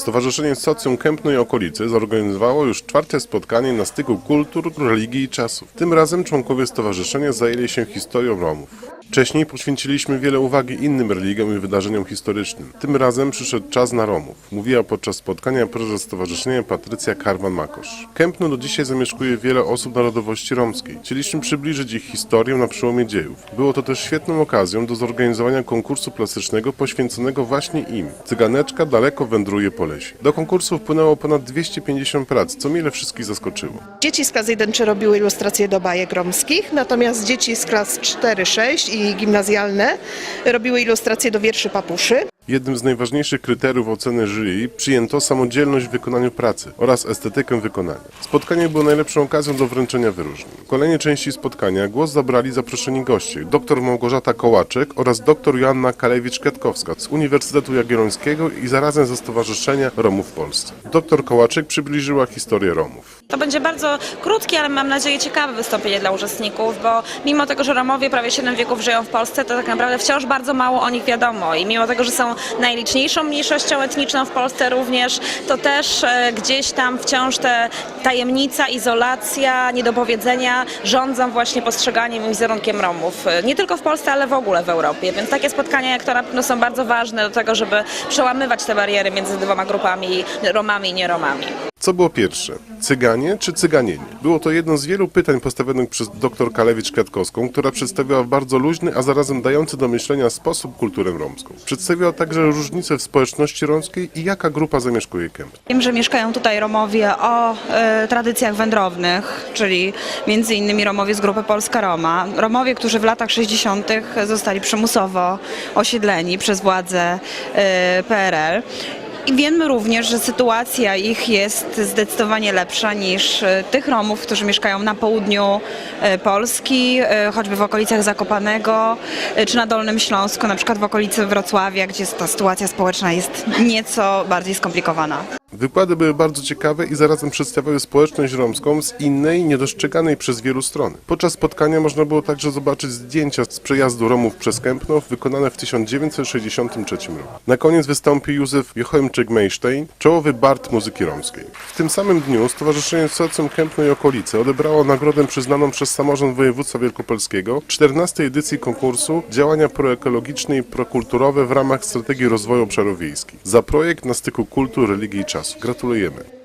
Stowarzyszenie Socjum Kępno i okolicy zorganizowało już czwarte spotkanie na styku kultur, religii i czasów. Tym razem członkowie stowarzyszenia zajęli się historią Romów. Wcześniej poświęciliśmy wiele uwagi innym religiom i wydarzeniom historycznym. Tym razem przyszedł czas na Romów, mówiła podczas spotkania prezes stowarzyszenia Patrycja Karman-Makosz. Kępno do dzisiaj zamieszkuje wiele osób narodowości romskiej. Chcieliśmy przybliżyć ich historię na przełomie dziejów. Było to też świetną okazją do zorganizowania konkursu plastycznego poświęconego właśnie im. Cyganeczka daleko wędruje po lesie. Do konkursu wpłynęło ponad 250 prac, co mile wszystkich zaskoczyło. Dzieci z klas 1-3 robiły ilustracje do bajek romskich, natomiast dzieci z klas 4-6 i gimnazjalne robiły ilustracje do wierszy papuszy. Jednym z najważniejszych kryteriów oceny jury przyjęto samodzielność w wykonaniu pracy oraz estetykę wykonania. Spotkanie było najlepszą okazją do wręczenia wyróżnień. W kolejnej części spotkania głos zabrali zaproszeni goście dr Małgorzata Kołaczek oraz dr Joanna Kalewicz-Kwiatkowska z Uniwersytetu Jagiellońskiego i zarazem ze Stowarzyszenia Romów w Polsce. Dr Kołaczek przybliżyła historię Romów. To będzie bardzo krótkie, ale mam nadzieję ciekawe wystąpienie dla uczestników, bo mimo tego, że Romowie prawie 7 wieków żyją w Polsce, to tak naprawdę wciąż bardzo mało o nich wiadomo i mimo tego, że są najliczniejszą mniejszością etniczną w Polsce również, to też e, gdzieś tam wciąż te tajemnica, izolacja, niedopowiedzenia rządzą właśnie postrzeganiem i wizerunkiem Romów. E, Nie tylko w Polsce, ale w ogóle w Europie, więc takie spotkania jak to na pewno są bardzo ważne do tego, żeby przełamywać te bariery między dwoma grupami, Romami i nieromami. Co było pierwsze? Cyganie czy cyganienie? Było to jedno z wielu pytań postawionych przez dr Kalewicz-Kwiatkowską, która przedstawiała w bardzo luźny, a zarazem dający do myślenia sposób kulturę romską. Przedstawiła także różnice w społeczności romskiej i jaka grupa zamieszkuje Kęp. Wiem, że mieszkają tutaj Romowie o e, tradycjach wędrownych, czyli między innymi Romowie z grupy Polska Roma. Romowie, którzy w latach 60. zostali przymusowo osiedleni przez władze e, PRL. I wiemy również, że sytuacja ich jest zdecydowanie lepsza niż e, tych Romów, którzy mieszkają na południu e, Polski, e, choćby w okolicach Zakopanego, czy na Dolnym Śląsku, na przykład w okolicy Wrocławia, gdzie ta sytuacja społeczna jest nieco bardziej skomplikowana. Wykłady były bardzo ciekawe i zarazem przedstawiały społeczność romską z innej, niedostrzeganej przez wielu strony. Podczas spotkania można było także zobaczyć zdjęcia z przejazdu Romów przez Kępno wykonane w 1963 roku. Na koniec wystąpił Józef Jochemczyk-Mejsztejn, czołowy bard muzyki romskiej. W tym samym dniu Stowarzyszenie Socjum Kępno i okolice odebrało nagrodę przyznaną przez samorząd województwa wielkopolskiego 14 edycji konkursu Działania proekologiczne i prokulturowe w ramach strategii rozwoju obszarów wiejskich za projekt na styku kultur, religii i Gratulujemy.